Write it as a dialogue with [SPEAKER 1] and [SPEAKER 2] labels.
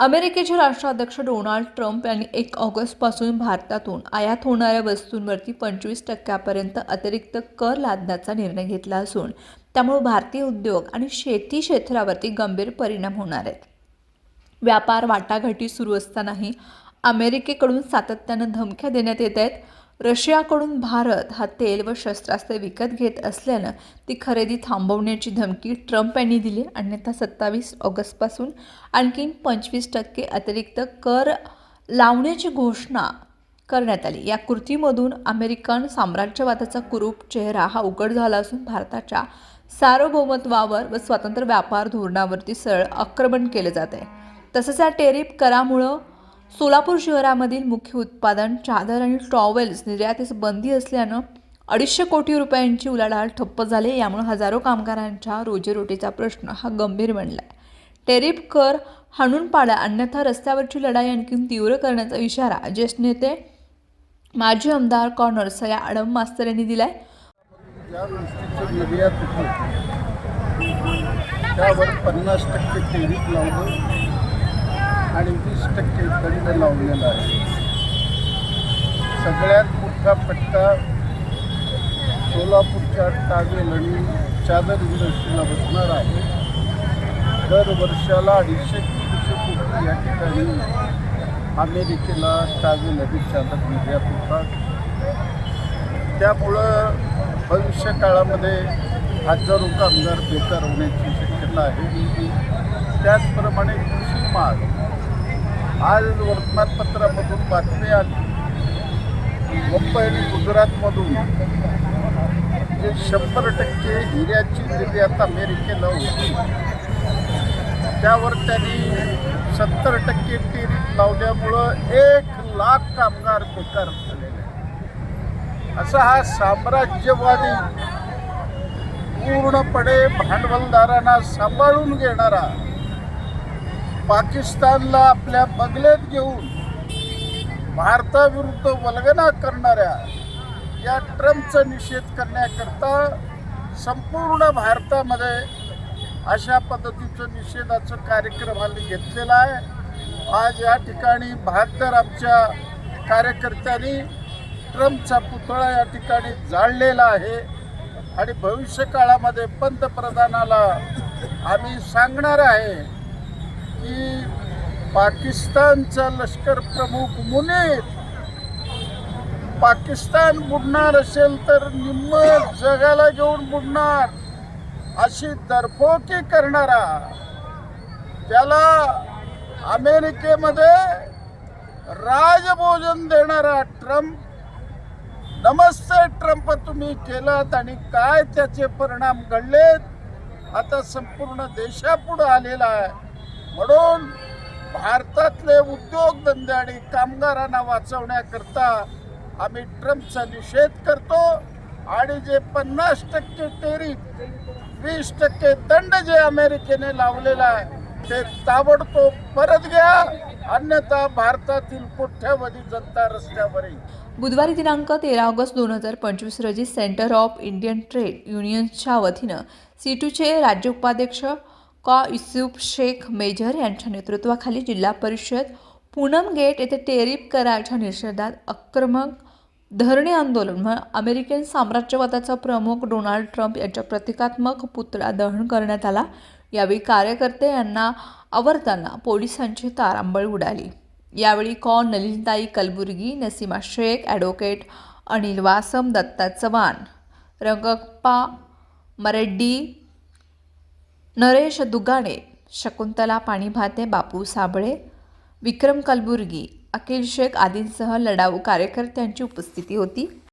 [SPEAKER 1] अमेरिकेचे राष्ट्राध्यक्ष Donald Trump यांनी एक ऑगस्टपासून भारतातून आयात होणाऱ्या वस्तूंवरती पंचवीस टक्क्यापर्यंत अतिरिक्त कर लादण्याचा निर्णय घेतला असून त्यामुळे भारतीय उद्योग आणि शेती क्षेत्रावरती गंभीर परिणाम होणार आहेत. व्यापार वाटाघाटी सुरू असतानाही अमेरिकेकडून सातत्यानं धमक्या देण्यात येत आहेत. रशियाकडून भारत हा तेल व शस्त्रास्त्र विकत घेत असल्यानं ती खरेदी थांबवण्याची धमकी ट्रम्प यांनी दिली. अन्यथा सत्तावीस ऑगस्टपासून आणखीन पंचवीस टक्के अतिरिक्त कर लावण्याची घोषणा करण्यात आली. या कृतीमधून अमेरिकन साम्राज्यवादाचा कुरूप चेहरा हा उघड झाला असून भारताच्या सार्वभौमत्वावर व स्वतंत्र व्यापार धोरणावरती सरळ आक्रमण केलं जात आहे तसंच या टेरिफ करामुळं सोलापूर शहरामधील मुख्य उत्पादन चादर आणि टॉवेल्स निर्यातीस बंदी असल्यानं अडीचशे कोटी रुपयांची उलाढाल ठप्प झाली. यामुळे हजारो कामगारांच्या रोजीरोटीचा प्रश्न हा गंभीर बनला आहे टेरिफ कर हाणून पाडा अन्यथा रस्त्यावरची लढाई आणखी तीव्र करण्याचा इशारा ज्येष्ठ नेते माजी आमदार कॉर्नर्स या अडम मास्तर यांनी दिलाय.
[SPEAKER 2] त्यावर पन्नास टक्के टेरिफ लावलं. आणि वीस टक्के दंड लावलेला आहे. सगळ्यात मोठा फटका सोलापूरच्या टावेल आणि चादर इंडस्ट्रीला बसणार आहे. दर वर्षाला अडीचशे तीनशे कोटी या ठिकाणी अमेरिकेला टावेल आणि चादर निर्यात होतात त्यामुळं भविष्य काळामध्ये हजारो कामगार बेकार होण्याची शक्यता आहे. त्याचप्रमाणे कृषी माल आज वर्तमानपत्रामधून बातमी आली. मुंबई आणि गुजरातमधून जे शंभर टक्के हिऱ्याची निर्यात अमेरिकेला होती त्यावर त्यांनी सत्तर टक्के टेरिफ लावल्यामुळं एक लाख कामगार बेकार झालेले असा हा साम्राज्यवादी पूर्णपणे भांडवलदारांना सांभाळून घेणारा पाकिस्तानला आपल्या बंगल्यात घेऊन भारताविरुद्ध वल्गना करणाऱ्या या ट्रम्पचा निषेध करण्याकरता संपूर्ण भारतामध्ये अशा पद्धतीचं निषेधाचं कार्यक्रम आम्ही घेतलेला आहे. आज या ठिकाणी बहात्तर आमच्या कार्यकर्त्यांनी ट्रम्पचा पुतळा या ठिकाणी जाळलेला आहे. आणि भविष्य काळामध्ये पंतप्रधानाला आम्ही सांगणार आहे की पाकिस्तानचा लष्कर प्रमुख मुनीर. पाकिस्तान बुडणार असेल तर निम्म जगाला घेऊन बुडणार. अशी दरफोकी करणारा. त्याला अमेरिकेमध्ये राजभोजन देणारा ट्रम्प. नमस्ते ट्रम्प तुम्ही केलात आणि काय त्याचे परिणाम घडलेत? आता संपूर्ण देशापुढं आलेला आहे. म्हणून भारतातले उद्योगधंदे आणि कामगारांना वाचवण्याकरता आम्ही ट्रम्पचा निषेध करतो आणि जे पन्नास टक्के टेरिफ वीस टक्के दंड जे अमेरिकेने लावलेला आहे ते ताबडतोब परत घ्या. अन्यथा भारतातील कोट्यावधी जनता रस्त्यावर येईल
[SPEAKER 1] बुधवारी दिनांक तेरा ऑगस्ट दोन हजार पंचवीस रोजी सेंटर ऑफ इंडियन ट्रेड युनियन्सच्या वतीनं सीटूचे राज्य उपाध्यक्ष कॉ युसुफ शेख मेजर यांच्या नेतृत्वाखाली जिल्हा परिषद पूनम गेट येथे टेरिप कराच्या निषेधात आक्रमक धरणे आंदोलन? व अमेरिकन साम्राज्यवादाचा प्रमुख डोनाल्ड ट्रम्प यांच्या प्रतिकात्मक पुतळा दहन करण्यात आला. यावेळी कार्यकर्ते यांना आवरताना पोलिसांची तारांबळ उडाली. यावेळी कॉ. नलिनताई कलबुर्गी नसीमा शेख ॲडव्होकेट अनिल वासम दत्ता चव्हाण रंगप्पा मरेड्डी नरेश दुगाणे शकुंतला पाणीभाते बापू साबळे विक्रम कलबुर्गी अखिल शेख आदींसह लढाऊ कार्यकर्त्यांची उपस्थिती होती.